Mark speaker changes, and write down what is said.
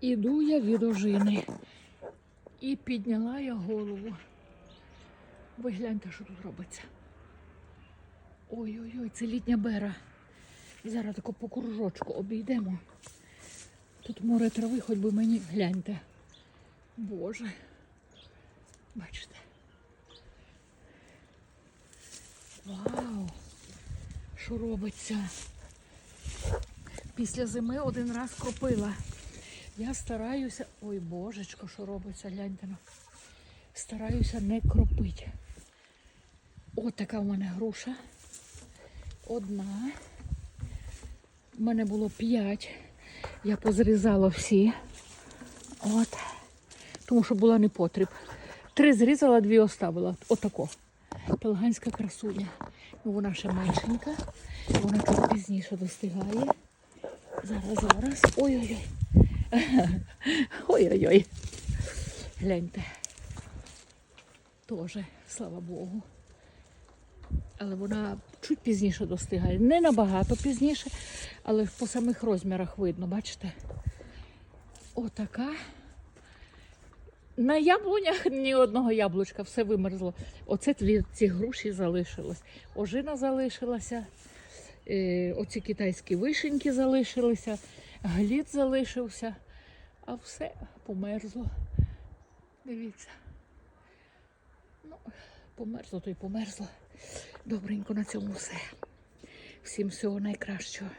Speaker 1: Іду я від ожини. І підняла я голову. Ви гляньте, що тут робиться. Ой-ой-ой, це літня бера. Зараз тако по кружочку обійдемо. Тут море трави, хоч би мені гляньте. Боже. Бачите. Вау! Що робиться? Після зими один раз кропила. Я стараюся. Ой, божечко, що робиться, гляньте на. Стараюся не кропити. От така в мене груша. Одна. У мене було п'ять. Я позрізала всі. От. Тому що була не потріб. Три зрізала, дві оставила. Отако. Пелаганська красуня. Ну, вона ще меншенька. Вона тут пізніше достигає. Зараз, зараз. Ой-ой-ой. Ой-ой-ой. Гляньте. Тоже, слава Богу. Але вона чуть пізніше достигає. Не набагато пізніше, але по самих розмірах видно, бачите? Отака. На яблунях ні одного яблучка, все вимерзло. Оце ці груші залишилось. Ожина залишилася, е, оці китайські вишеньки залишилися, глід залишився, а все померзло. Дивіться. Ну, померзло, то й померзло. Добренько на цьому все. Всім всього найкращого.